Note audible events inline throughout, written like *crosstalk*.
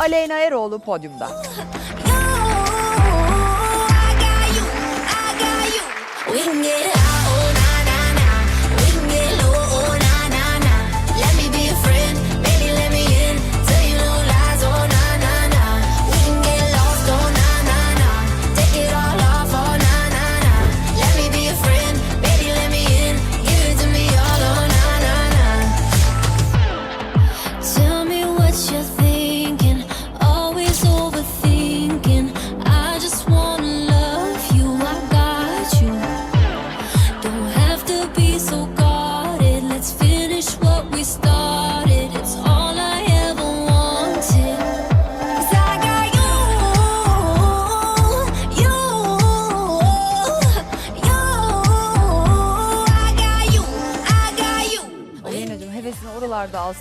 Aleyna Eroğlu podyumda. We can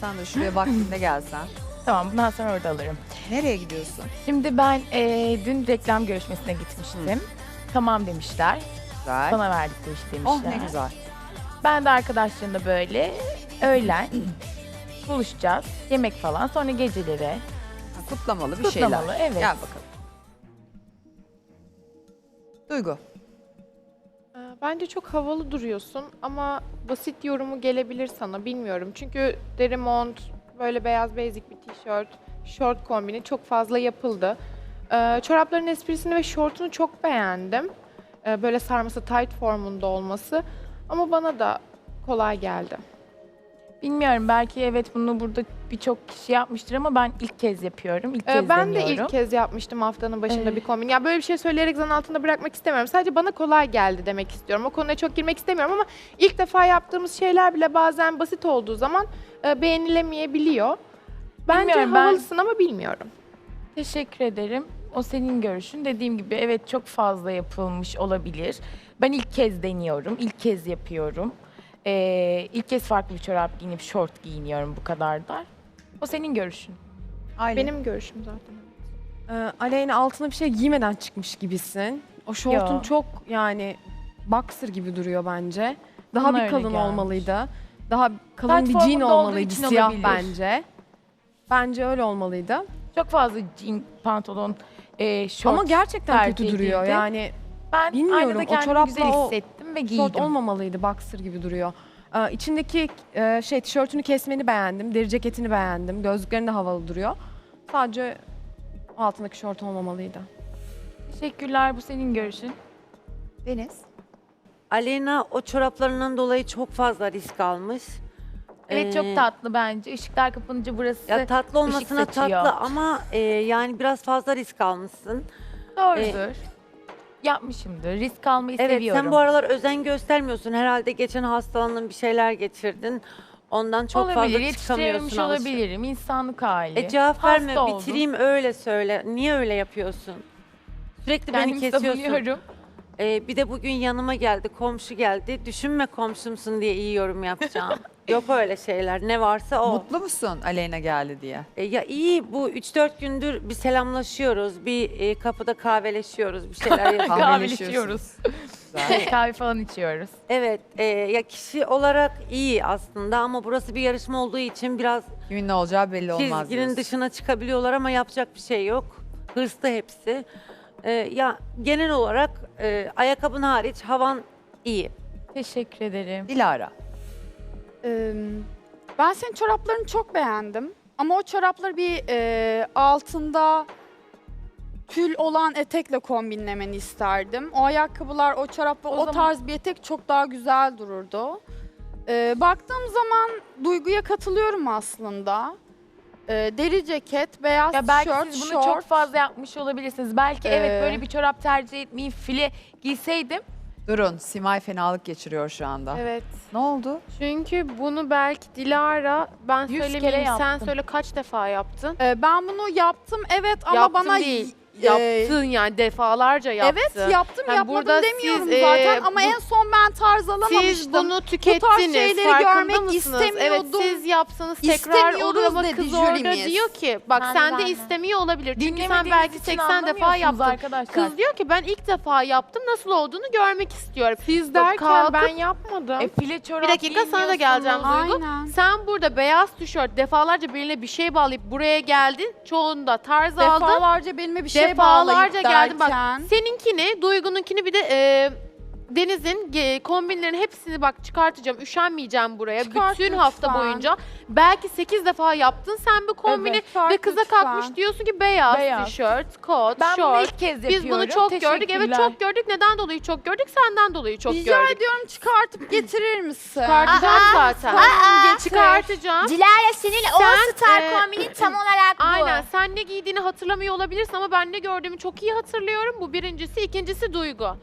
alsan da şuraya vaktinde gelsen. *laughs* Tamam bundan sonra orada alırım. Nereye gidiyorsun? Şimdi ben eee, dün reklam görüşmesine gitmiştim. Tamam demişler. Güzel. Bana verdik bu işi demişler. Oh ne güzel. Ben de arkadaşlarımla böyle öğlen buluşacağız. Yemek falan. Sonra geceleri. Kutlamalı bir şeyler. Kutlamalı, evet. Gel bakalım. Duygu. Bence çok havalı duruyorsun ama basit yorumu gelebilir sana bilmiyorum. Çünkü deri mont, böyle beyaz basic bir tişört, şort kombini çok fazla yapıldı. Ee, çorapların esprisini ve şortunu çok beğendim. Ee, böyle sarması tight formunda olması. Ama bana da kolay geldi. Bilmiyorum belki evet bunu burada birçok kişi yapmıştır ama ben ilk kez yapıyorum. İlk Ee, kez ben de deniyorum. ilk kez yapmıştım haftanın başında Ee. bir kombin. Ya böyle bir şey söyleyerek zan altında bırakmak istemiyorum. Sadece bana kolay geldi demek istiyorum. O konuya çok girmek istemiyorum ama ilk defa yaptığımız şeyler bile bazen basit olduğu zaman e, beğenilemeyebiliyor. Bence Bilmiyorum, ben- havalısın ama bilmiyorum. Teşekkür ederim. O senin görüşün. Dediğim gibi evet çok fazla yapılmış olabilir. Ben ilk kez deniyorum. ilk kez yapıyorum. Ee, ilk kez farklı bir çorap giyinip şort giyiniyorum bu kadar dar. O senin görüşün. Aylin. Benim görüşüm zaten. Ee, Aleyna altına bir şey giymeden çıkmış gibisin. O şortun Yo. çok yani boxer gibi duruyor bence. Daha Bana bir öyle kalın gelmiş. olmalıydı. Daha kalın bir jean formunda olduğu olmalıydı için siyah olabilir. bence. Bence öyle olmalıydı. Çok fazla jean, pantolon, e, şort. Ama gerçekten kötü tercih duruyor. edildi. Yani ben bilmiyorum, aynada o kendimi çorapla güzel o hissettim ve şort giydim. olmamalıydı. Boxer gibi duruyor. Ee, içindeki e, şey tişörtünü kesmeni beğendim. Deri ceketini beğendim. Gözlüklerin de havalı duruyor. Sadece altındaki şort olmamalıydı. Teşekkürler bu senin görüşün. Deniz. Aleyna o çoraplarından dolayı çok fazla risk almış. Evet Ee, çok tatlı bence. Işıklar kapanınca burası Ya tatlı olmasına saçıyor. tatlı ama e, yani biraz fazla risk almışsın. doğrudur. Yapmışımdır. Risk almayı Evet seviyorum. sen bu aralar özen göstermiyorsun. Herhalde geçen hastalandın bir şeyler geçirdin. Ondan çok fazla yetiştirememiş çıkamıyorsun. alışveriş. olabilirim. İnsanlık hali. E cevap Hasta verme oldum. bitireyim öyle söyle. Niye öyle yapıyorsun? Sürekli beni Kendimi kesiyorsun. savunuyorum. Ee, bir de bugün yanıma geldi, komşu geldi. Düşünme komşumsun diye iyi yorum yapacağım. *laughs* Yok öyle şeyler. Ne varsa o. Mutlu musun Aleyna geldi diye? E, ya iyi bu 3-4 gündür bir selamlaşıyoruz. Bir e, kapıda kahveleşiyoruz. Bir şeyler *laughs* yapıyoruz. Kahve içiyoruz. Kahve falan içiyoruz. evet. e, ya kişi olarak iyi aslında ama burası bir yarışma olduğu için biraz Kimin ne olacağı belli olmaz çizginin diyorsun. dışına çıkabiliyorlar ama yapacak bir şey yok. Hırslı hepsi. E, ya genel olarak e, ayakkabın hariç havan iyi. Teşekkür ederim. Dilara. Ee, ben senin çoraplarını çok beğendim. Ama o çorapları bir e, altında tül olan etekle kombinlemeni isterdim. O ayakkabılar, o çorap ve O o, zaman- tarz bir etek çok daha güzel dururdu. Ee, baktığım zaman Duygu'ya katılıyorum aslında. Ee, deri ceket, beyaz Ya belki tişört, siz bunu şort. çok fazla yapmış olabilirsiniz. Belki evet Ee, böyle bir çorap tercih etmeyeyim file giyseydim. Durun. Simay fenalık geçiriyor şu anda. Evet. Ne oldu? Çünkü bunu belki Dilara ben Yüz söylemeyeyim sen yaptım. söyle kaç defa yaptın? Ee, ben bunu yaptım evet ama Yaptım bana değil. Yaptın yani defalarca yaptın. Evet yaptım Yani yapmadım burada demiyorum siz, zaten e, ama bu- en son ben tarz alamamıştım. Siz bunu tükettiniz. şeyleri farkında görmek mısınız? Evet istemiyordum. siz yapsanız tekrar olur İstemiyoruz ama dedi kız orada jürimiz. diyor ki bak Ben de, sen de de. istemiyor olabilir. Çünkü sen Dinlemediğiniz belki için 80 defa anlamıyorsunuz yaptın. arkadaşlar. Kız diyor ki ben ilk defa yaptım nasıl olduğunu görmek istiyorum. Siz derken kalkıp- ben yapmadım. E, file çorap Bir dakika sana da geleceğim. Duygu. Aynen. Sen burada beyaz tişört defalarca beline bir şey bağlayıp buraya geldin. Çoğunda tarz aldın. Defalarca belime bir şey Defalarca geldim. Bak, derken. Seninkini, Duygu'nunkini bir de e, Deniz'in e, kombinlerin hepsini bak çıkartacağım. Üşenmeyeceğim buraya. Çıkart Bütün hafta lütfen. boyunca. Belki 8 defa yaptın sen bu kombini Evet, çıkart ve kıza lütfen. kalkmış diyorsun ki beyaz, Beyaz. tişört, kot, Ben bunu şort. ilk kez Biz yapıyorum. bunu çok gördük. Evet çok gördük. Neden dolayı çok gördük? Senden dolayı çok Rica gördük. ediyorum çıkartıp getirir misin? Çıkartacağım zaten. Çıkartacağım. Dilara senin Sen, All Star e, kombinin tam olarak bu. Aynen. Sen ne giydiğini hatırlamıyor olabilirsin ama ben ne gördüğümü çok iyi hatırlıyorum. Bu birincisi. ikincisi Duygu.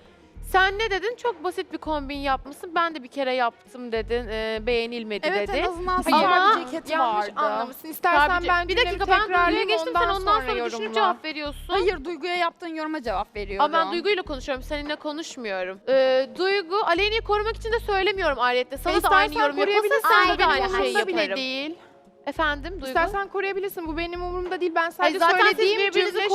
Sen ne dedin? Çok basit bir kombin yapmışsın. Ben de bir kere yaptım dedin. Ee, beğenilmedi Evet dedi. en azından sarı bir ceketi Yanlış vardı. anlamışsın. İstersen Tabii, ben bir dakika ben Duygu'ya geçtim. Sen ondan sonra, düşünüp cevap veriyorsun. Hayır Duygu'ya yaptığın yoruma cevap veriyorum. Ama ben Duygu'yla konuşuyorum. Seninle konuşmuyorum. Ee, Duygu, Aleyha'yı korumak için de söylemiyorum ayrıca. Sana E, da aynı istersen yorum yapılsa koruyabilirsin. sen de Bu benim aynı şeyi umurumda bile yaparım. değil. Efendim Duygu? İstersen koruyabilirsin. Bu benim umurumda değil. Ben Hayır, sadece zaten siz söylediğim birbirinizi cümle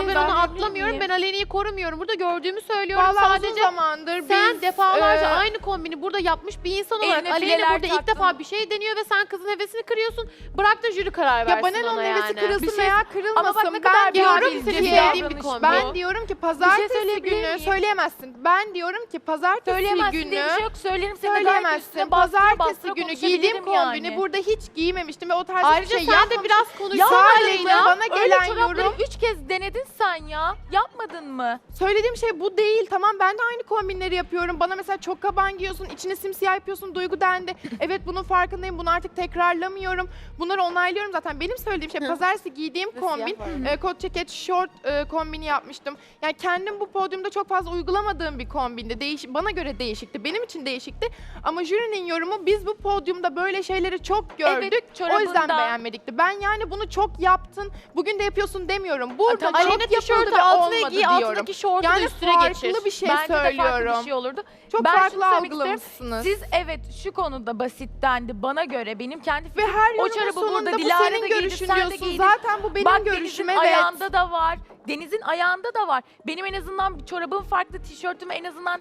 koruyorsunuz. Ben onu atlamıyorum. Ben Aleyha'yı korumuyorum. Burada gördüğümü söylüyorum. Vallahi uzun Sadece zamandır Sen biz, defalarca e, aynı kombini burada yapmış bir insan olarak Eline Aleyna fileler burada ilk taktın. defa bir şey deniyor ve sen kızın hevesini kırıyorsun. Bırak da jüri karar versin Ya bana ne ona onun yani. hevesi kırılsın şey- veya Ama kırılmasın. bak ne kadar ben diyorum ki sevdiğim bir davranış bu. Ben diyorum ki pazartesi söyleyebilir günü miyim? söyleyemezsin. Ben diyorum ki pazartesi Söyleyemezsin günü bir şey yok. Söylerim seni de gayet söyleyemezsin. bastıra Pazartesi bastıra günü giydiğim konuşabilirim kombini yani. burada hiç giymemiştim ve o tarz Ayrıca bir şey sen de yapmamıştım. biraz konuş. Sadece ya. bana Öyle gelen çorapları yorum üç kez denedin sen ya. Yapmadın mı? Söylediğim şey bu değil. Tamam ben de aynı kombinleri yapıyorum. Bana mesela çok kaban giyiyorsun, içine simsiyah yapıyorsun, duygu dendi. *laughs* Evet bunun farkındayım. Bunu artık tekrarlamıyorum. Bunları onaylıyorum zaten. Benim söylediğim şey pazartesi giydiğim kombin, e, kot ceket, short e, kombini yapmıştım. Yani kendim bu podyumda çok fazla uygulamadığım bir kombindi. Değiş bana göre değişikti. Benim için değişikti. Ama jürinin yorumu biz bu podyumda böyle şeyleri çok gördük. O yüzden çorabından. beğenmedikti. Ben yani bunu çok yaptın, bugün de yapıyorsun demiyorum. Burada çok Tişörtü ve altına giy, diyorum. altındaki şortu da Yani üstüne farklı geçir. bir şey Bence de farklı söylüyorum. bir şey olurdu. Çok Ben farklı algılamışsınız. Siz evet şu konuda basittendi bana göre benim kendi Ve fikrim. her o çorabı burada bu Dilara da giydi, sen de diyorsun. giydin. Zaten bu benim Bak görüşüm evet. ayağında da var. Deniz'in ayağında da var. Benim en azından çorabım farklı, tişörtümü en azından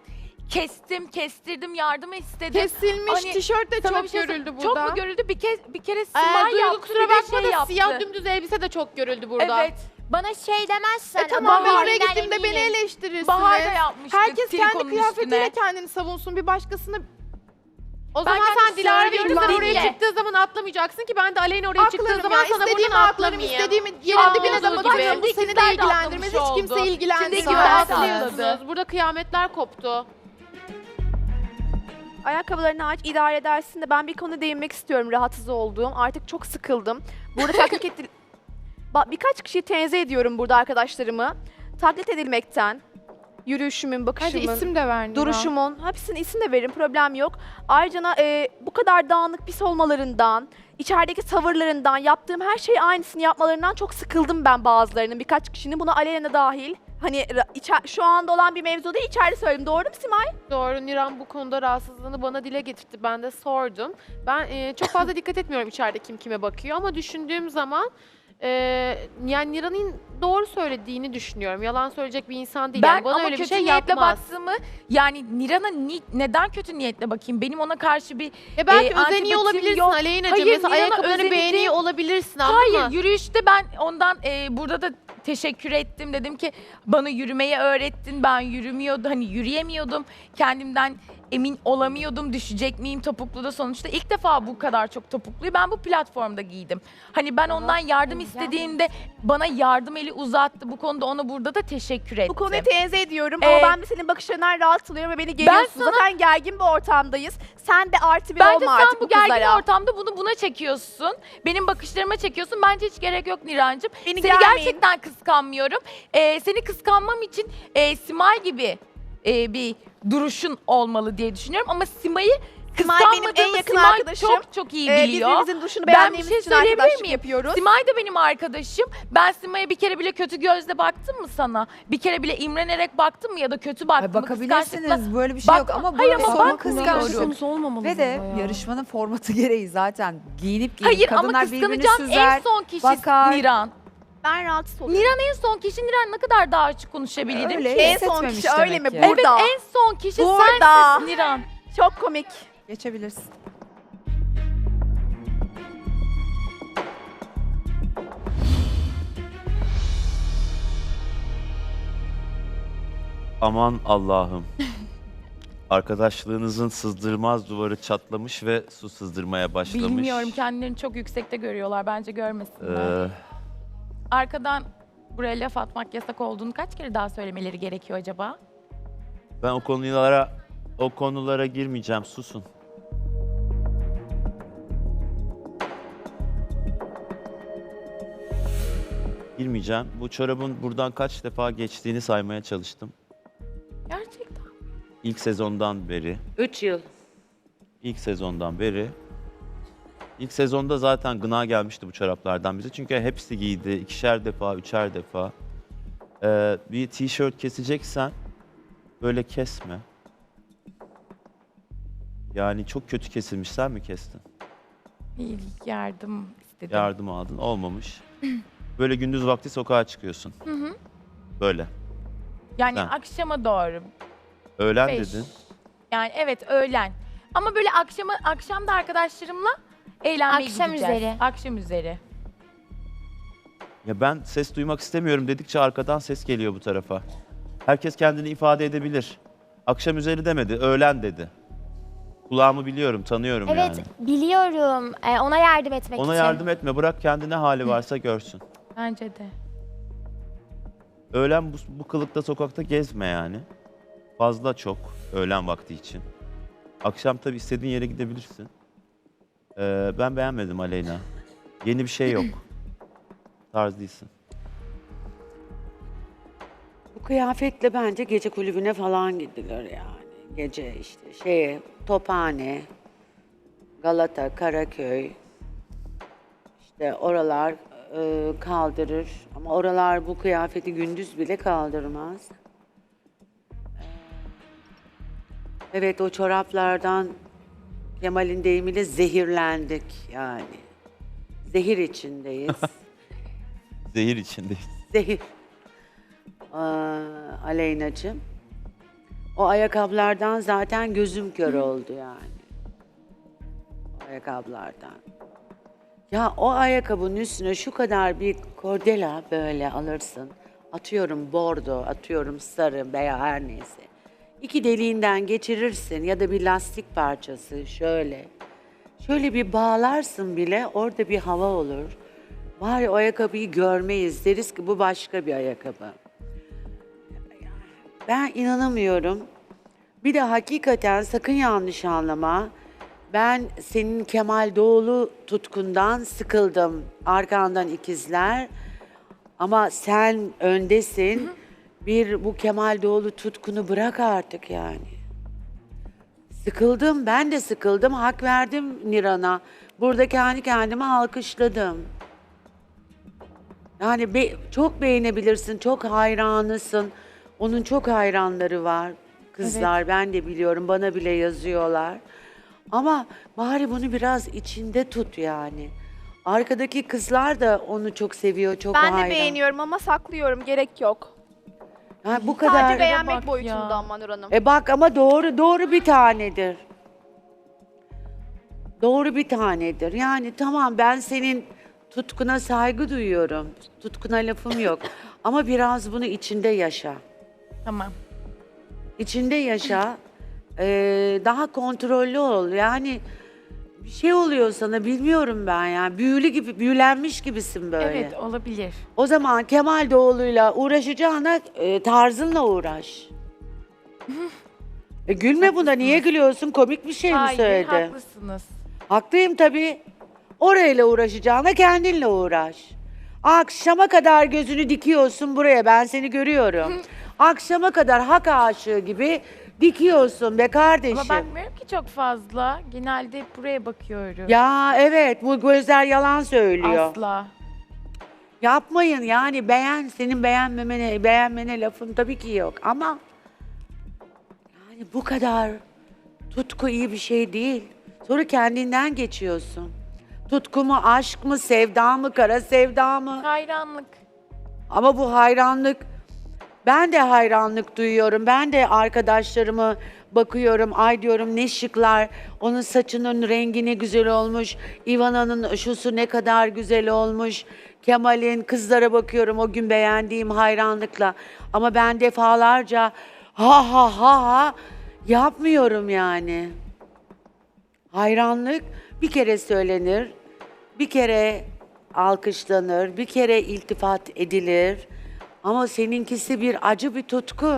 kestim, kestirdim, yardım istedim. Kesilmiş Hani tişört de çok şey görüldü burada. Çok mu görüldü? Bir kez bir kere Ee, Simay Duygu yaptı, kusura bir bakma şey da yaptı. siyah dümdüz elbise de çok görüldü burada. Evet. Bana şey demezsen E tamam ama oraya gittiğimde beni eleştirirsiniz. Bahar da yapmıştı. Herkes kendi kıyafetiyle üstüne. kendini savunsun. Bir başkasını O Ben zaman sen Dilara Gülizar oraya çıktığı zaman atlamayacaksın ki ben de Aleyna oraya çıktığı aklarım zaman ya. sana buradan atlarım, atlamayayım. istediğimi yerin dibine de batarım. Bu seni de ilgilendirmez. Hiç oldu. ilgilendirmez. Burada kıyametler koptu. Ayakkabılarını aç, idare edersin de ben bir konuda değinmek istiyorum rahatsız olduğum. Artık çok sıkıldım. Burada taklit *laughs* birkaç kişiyi tenzih ediyorum burada arkadaşlarımı. Taklit edilmekten, yürüyüşümün, Hadi bakışımın, isim de duruşumun, hepsinin isim de verin problem yok. Ayrıca e, bu kadar dağınık pis olmalarından, içerideki tavırlarından, yaptığım her şeyi aynısını yapmalarından çok sıkıldım ben bazılarının. Birkaç kişinin buna Aleyna dahil. Hani ra- içe- şu anda olan bir mevzu değil, içeride söyledim. Doğru mu Simay? Doğru Niran bu konuda rahatsızlığını bana dile getirdi. Ben de sordum. Ben e, çok fazla dikkat etmiyorum içeride kim kime bakıyor ama düşündüğüm zaman e, yani Niran'ın doğru söylediğini düşünüyorum. Yalan söyleyecek bir insan değil. Ben yani bana ama öyle bir kötü şey niyetle yapmaz. baktığımı yani Niran'a ni- neden kötü niyetle bakayım? Benim ona karşı bir Ya belki e, antipatim olabilirsin yok. Aleyna'cığım. Hayır, Mesela Niran'a ayakkabılarını özeneceğim- beğeniyor olabilirsin anladın Hayır mı? yürüyüşte ben ondan e, burada da teşekkür ettim. Dedim ki bana yürümeyi öğrettin. Ben yürümüyordum. Hani yürüyemiyordum. Kendimden emin olamıyordum. Düşecek miyim topukluda sonuçta. ilk defa bu kadar çok topukluyu ben bu platformda giydim. Hani ben ondan yardım istediğimde bana yardım eli uzattı. Bu konuda ona burada da teşekkür ettim. Bu konuyu tenzih ediyorum Ee, ama ben de senin bakışlarından rahatsız oluyorum ve beni geriyorsun. sana- Zaten gergin bir ortamdayız. Sen de artı bir Bence olma sen artık bu bu gergin kızlara. ortamda bunu buna çekiyorsun. Benim bakışlarıma çekiyorsun. Bence hiç gerek yok Nirancığım. Beni Seni germeyin. gerçekten kıskanmıyorum. Ee, seni kıskanmam için e, Simay gibi e, bir duruşun olmalı diye düşünüyorum. Ama Simay'ı Simay benim en Kıskanmadığımı yakın Simay arkadaşım. çok çok iyi Ee, biliyor. birbirimizin duşunu Ben bir beğendiğimiz şey için söyleyebilir arkadaşlık miyim? yapıyoruz. Simay da benim arkadaşım. Ben Simay'a bir kere bile kötü gözle baktım mı sana? Bir kere bile imrenerek baktım mı ya da kötü baktım mı? bakabilirsiniz böyle bir şey Bak- yok ama Hayır ama ama bakmıyorum. kıskançlık. konusu olmamalı Ve de burada ya. yarışmanın formatı gereği zaten giyinip giyinip Hayır ama kadınlar birbirini kıskanacağım süzer. en son kişi bakar. Niran. Ben rahatsız oluyorum. Niran en son kişi Niran ne kadar daha açık konuşabilirim Öyle. ki? En son hissetmemiş kişi öyle mi? ki. Burada. Evet en son kişi Burada. sensin Niran. Çok komik. Geçebilirsin. Aman Allah'ım. *laughs* Arkadaşlığınızın sızdırmaz duvarı çatlamış ve su sızdırmaya başlamış. Bilmiyorum kendilerini çok yüksekte görüyorlar bence görmesinler. Ee, Arkadan buraya laf atmak yasak olduğunu kaç kere daha söylemeleri gerekiyor acaba? ben o konulara o konulara girmeyeceğim. Susun. Girmeyeceğim. Bu çorabın buradan kaç defa geçtiğini saymaya çalıştım. Gerçekten. İlk sezondan beri. 3 yıl. İlk sezondan beri. İlk sezonda zaten gına gelmişti bu çoraplardan bize. Çünkü hepsi giydi. ikişer defa, üçer defa. Ee, bir tişört keseceksen böyle kesme. Yani çok kötü kesilmiş. Sen mi kestin? Bir yardım istedim. Yardım aldın. Olmamış. *laughs* Böyle gündüz vakti sokağa çıkıyorsun. Hı hı. Böyle. Yani Ben. akşama doğru. Öğlen beş. dedin. Yani evet öğlen. Ama böyle akşama akşam da arkadaşlarımla eğlenmeye Akşam gideceğiz. üzeri. Akşam üzeri. Ya ben ses duymak istemiyorum dedikçe arkadan ses geliyor bu tarafa. Herkes kendini ifade edebilir. Akşam üzeri demedi, öğlen dedi. Kulağımı biliyorum, tanıyorum Evet yani. biliyorum. Ee, ona yardım etmek Ona için. yardım etme, bırak kendine hali varsa görsün. Bence de. Öğlen bu, bu kılıkta sokakta gezme yani. Fazla çok öğlen vakti için. Akşam tabii istediğin yere gidebilirsin. Ee, ben beğenmedim Aleyna. Yeni bir şey yok. *clears throat* Tarz değilsin. Bu kıyafetle bence gece kulübüne falan gidilir yani. Gece işte şeye, Tophane, Galata, Karaköy. işte oralar e, kaldırır. Ama oralar bu kıyafeti gündüz bile kaldırmaz. Ee, Evet o çoraplardan Kemal'in deyimiyle zehirlendik yani. Zehir içindeyiz. *laughs* Zehir içindeyiz. Zehir. Aa, Aleyna'cığım. O ayakkabılardan zaten gözüm kör oldu yani. O ayakkabılardan. Ya o ayakkabının üstüne şu kadar bir kordela böyle alırsın. Atıyorum bordo, atıyorum sarı veya her neyse. İki deliğinden geçirirsin ya da bir lastik parçası şöyle. Şöyle bir bağlarsın bile orada bir hava olur. Var o ayakkabıyı görmeyiz. Deriz ki bu başka bir ayakkabı. Ben inanamıyorum. Bir de hakikaten sakın yanlış anlama. Ben senin Kemal Doğulu tutkundan sıkıldım. Arkandan ikizler. Ama sen öndesin. Bir bu Kemal Doğulu tutkunu bırak artık yani. Sıkıldım, ben de sıkıldım. Hak verdim Niran'a. Burada kendi kendime alkışladım. Yani be- çok beğenebilirsin, çok hayranısın. Onun çok hayranları var. Kızlar ben de biliyorum, bana bile yazıyorlar. Ama bari bunu biraz içinde tut yani. Arkadaki kızlar da onu çok seviyor, çok Ben hayran. de beğeniyorum ama saklıyorum. Gerek yok. Ha, bu kadar. Sadece beğenmek boyutunda ama Nur Hanım. E bak ama doğru doğru bir tanedir. Doğru bir tanedir. Yani tamam ben senin tutkuna saygı duyuyorum. Tutkuna lafım yok. *laughs* Ama biraz bunu içinde yaşa. Tamam. İçinde yaşa. Ee, daha kontrollü ol. Yani bir şey oluyor sana bilmiyorum ben yani. Büyülü gibi, büyülenmiş gibisin böyle. Evet olabilir. O zaman Kemal Doğulu'yla uğraşacağına e, tarzınla uğraş. *laughs* e, gülme buna. Niye gülüyorsun? Komik bir şey mi Hayır söyledi? haklısınız. Haklıyım tabii. Orayla uğraşacağına kendinle uğraş. Akşama kadar gözünü dikiyorsun buraya. Ben seni görüyorum. *laughs* Akşama kadar hak aşığı gibi dikiyorsun be kardeşim. Ama bakmıyorum ki çok fazla. Genelde hep buraya bakıyorum. Ya evet bu gözler yalan söylüyor. Asla. Yapmayın yani beğen senin beğenmemene beğenmene lafım tabii ki yok ama yani bu kadar tutku iyi bir şey değil. Sonra kendinden geçiyorsun. Tutku mu, aşk mı, sevda mı, kara sevda mı? Hayranlık. Ama bu hayranlık ben de hayranlık duyuyorum. Ben de arkadaşlarımı bakıyorum. Ay diyorum ne şıklar. Onun saçının rengi ne güzel olmuş. Ivana'nın şusu ne kadar güzel olmuş. Kemal'in kızlara bakıyorum o gün beğendiğim hayranlıkla. Ama ben defalarca ha ha ha ha yapmıyorum yani. Hayranlık bir kere söylenir, bir kere alkışlanır, bir kere iltifat edilir. Ama seninkisi bir acı bir tutku.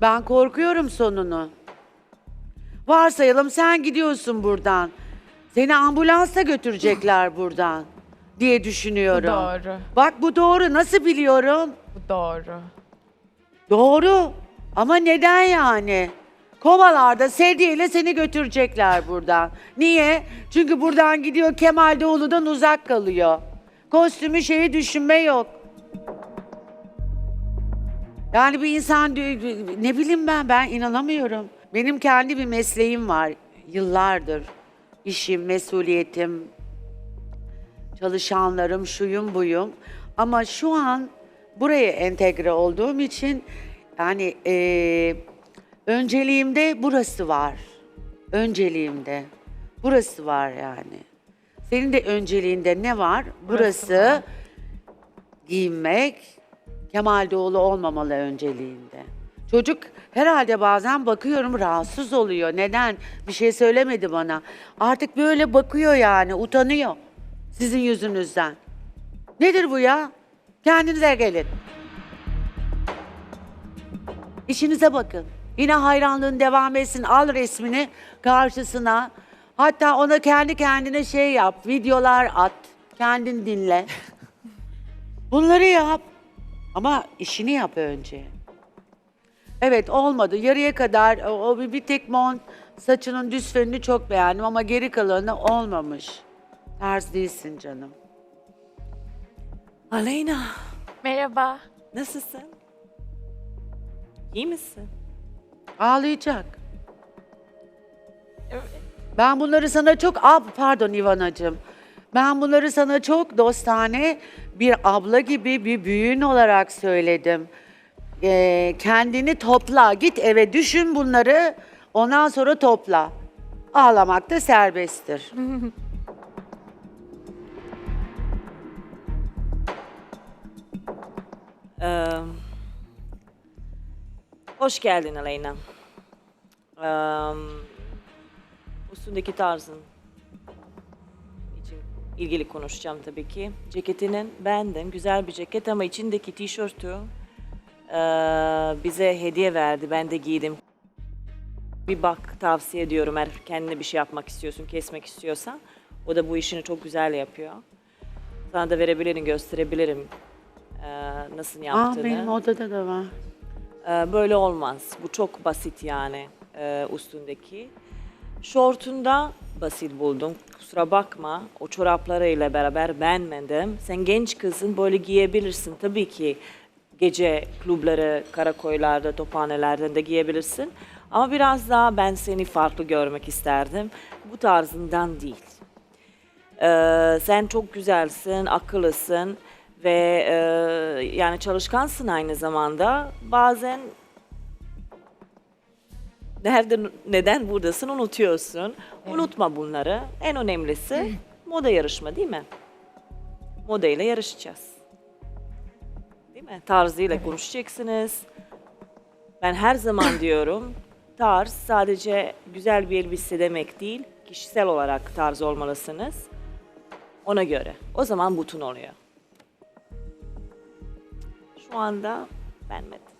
Ben korkuyorum sonunu. Varsayalım sen gidiyorsun buradan. Seni ambulansla götürecekler buradan diye Bu düşünüyorum. doğru. Bak bu doğru. Nasıl biliyorum? Bu doğru. Doğru. Ama neden yani? Kovalarda sedyeyle seni götürecekler buradan. Niye? Çünkü buradan gidiyor Kemal Doğulu'dan uzak kalıyor. Kostümü şeyi düşünme yok. Yani bir insan ne bileyim ben ben inanamıyorum. Benim kendi bir mesleğim var yıllardır. İşim, mesuliyetim, çalışanlarım, şuyum buyum. Ama şu an buraya entegre olduğum için yani eee önceliğimde burası var. Önceliğimde. Burası var yani. Senin de önceliğinde ne var? Burası, Burası var. giyinmek. Kemal Doğulu olmamalı önceliğinde. Çocuk herhalde bazen bakıyorum rahatsız oluyor. Neden? Bir şey söylemedi bana. Artık böyle bakıyor yani, utanıyor. Sizin yüzünüzden. Nedir bu ya? Kendinize gelin. İşinize bakın. Yine hayranlığın devam etsin. Al resmini karşısına. Hatta ona kendi kendine şey yap. Videolar at. Kendin dinle. *laughs* Bunları yap. Ama işini yap önce. Evet olmadı. Yarıya kadar o, o bir, bir tek mont saçının düz fönünü çok beğendim ama geri kalanı olmamış. Ters değilsin canım. Aleyna, Merhaba. nasılsın? İyi misin? Ağlayacak. Ben bunları sana çok... Ab, pardon İvanacığım. Ben bunları sana çok dostane bir abla gibi bir büyüğün olarak söyledim. Ee, kendini topla. Git eve düşün bunları. Ondan sonra topla. Ağlamak da serbesttir. *laughs* Ee, hoş geldin Aleyna. Ee, üstündeki tarzın ilgili konuşacağım tabii ki. Ceketinin beğendim. Güzel bir ceket ama içindeki tişörtü ee, bize hediye verdi. Ben de giydim. Bir bak tavsiye ediyorum eğer kendine bir şey yapmak istiyorsun, kesmek istiyorsan. O da bu işini çok güzel yapıyor. Sana da verebilirim, gösterebilirim ee, nasıl yaptığını. benim odada da var. Ee, böyle olmaz. Bu çok basit yani e, üstündeki. Şortunda basit buldum. Kusura bakma. O çoraplarıyla beraber beğenmedim. Sen genç kızın böyle giyebilirsin. Tabii ki gece klubları, karakoylarda, tophanelerden de giyebilirsin. Ama biraz daha ben seni farklı görmek isterdim. Bu tarzından değil. Ee, sen çok güzelsin, akıllısın ve e, yani çalışkansın aynı zamanda. Bazen nerede neden buradasın unutuyorsun. Unutma bunları. En önemlisi moda yarışma değil mi? Moda ile yarışacağız. Değil mi? Tarzıyla konuşacaksınız. Ben her zaman *coughs* diyorum tarz sadece güzel bir elbise demek değil. Kişisel olarak tarz olmalısınız. Ona göre. O zaman bütün oluyor. Şu anda beğenmedim.